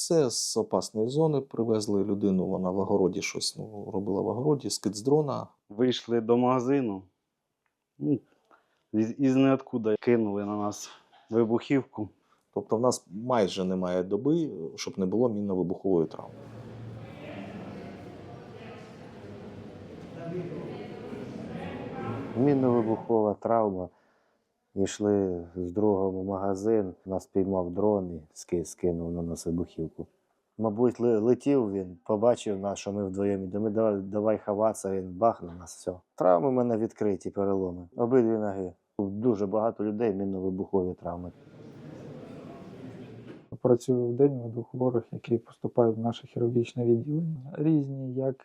Це з опасної зони привезли людину, вона в огороді щось ну, робила в огороді, скид з дрона. Вийшли до магазину. Ну, із, із ниоткуда кинули на нас вибухівку. Тобто в нас майже немає доби, щоб не було мінно-вибухової травми. Мінно-вибухова травма. Йшли з другого в магазин, нас піймав дрон і скинув на нас вибухівку. Мабуть, летів він, побачив нас, що ми вдвоєм йдемо. Давай, давай ховатися, він бахнув нас. Все. Травми в мене відкриті, переломи. Обидві ноги. Дуже багато людей мінно-вибухові травми. Працюю в день веду хворих, які поступають в наше хірургічне відділення. Різні, як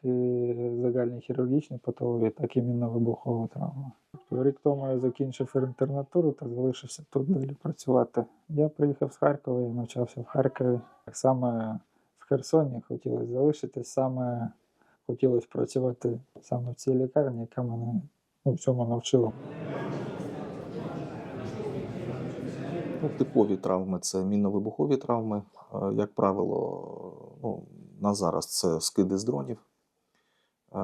загальні хірургічні патології, так і мінно-вибухова травма. Тобто Рік тому я закінчив інтернатуру та залишився тут далі працювати. Я приїхав з Харкова і навчався в Харкові. Так саме в Херсоні хотілося залишитись, саме хотілося працювати саме в цій лікарні, яка мене ну, всьому навчила. Ну, типові травми це мінно-вибухові травми. Е, Як правило, ну, на зараз це скиди з дронів, е,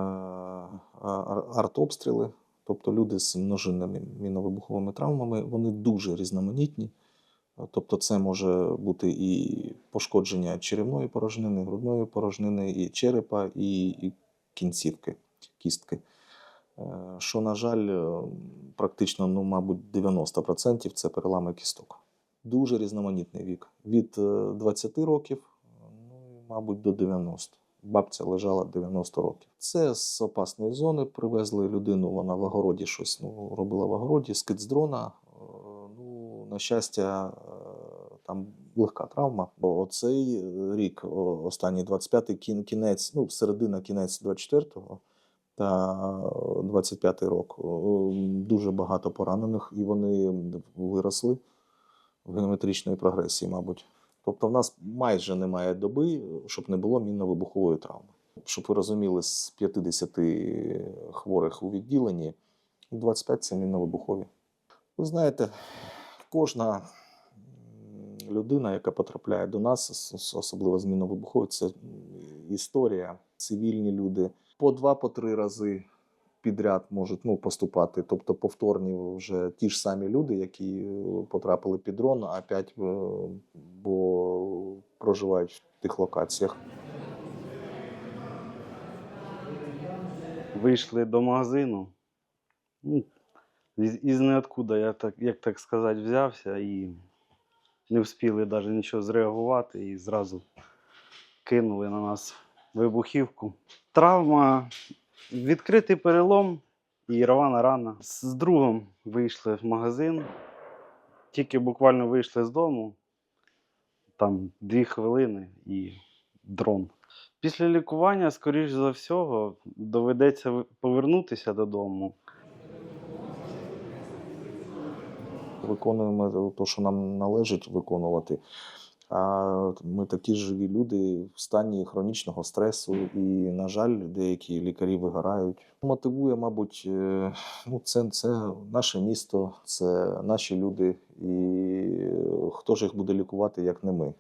артобстріли, тобто люди з множинними мінно-вибуховими травмами, вони дуже різноманітні. Е, Тобто, це може бути і пошкодження черевної порожнини, грудної порожнини, і черепа, і, і кінцівки, кістки. Що, на жаль, практично, ну, мабуть, 90% це перелами кісток. Дуже різноманітний вік. Від е, 20 років, ну, мабуть, до 90. Бабця лежала 90 років. Це з опасної зони привезли людину, вона в огороді щось ну, робила в огороді, скид з дрона. Е, Ну, на щастя, е, там легка травма. Бо оцей е, рік, останній 25-й кін- кінець, ну, середина кінець 24-го та 25-й рок. Дуже багато поранених, і вони виросли в геометричної прогресії, мабуть. Тобто, в нас майже немає доби, щоб не було мінно-вибухової травми. Щоб ви розуміли, з 50 хворих у відділенні 25 це мінно-вибухові. Ви знаєте, кожна людина, яка потрапляє до нас, ос- ос- особливо з мінно-вибуховою, це історія, цивільні люди. По два, по три рази підряд можуть ну, поступати, тобто повторні вже ті ж самі люди, які е, потрапили під дрон, а опять е, бо проживають в тих локаціях. Вийшли до магазину. Ну, із, із ниоткуда, я так, як так сказати, взявся і не встигли навіть нічого зреагувати і зразу кинули на нас вибухівку. Травма, відкритий перелом і рвана рана. З другом вийшли в магазин. Тільки буквально вийшли з дому, там дві хвилини і дрон. Після лікування, скоріш за всього, доведеться повернутися додому. Виконуємо те, що нам належить виконувати. А ми такі живі люди в стані хронічного стресу, і, на жаль, деякі лікарі вигорають. Мотивує, мабуть, е, ну, це, це наше місто, це наші люди, і е, хто ж їх буде лікувати, як не ми.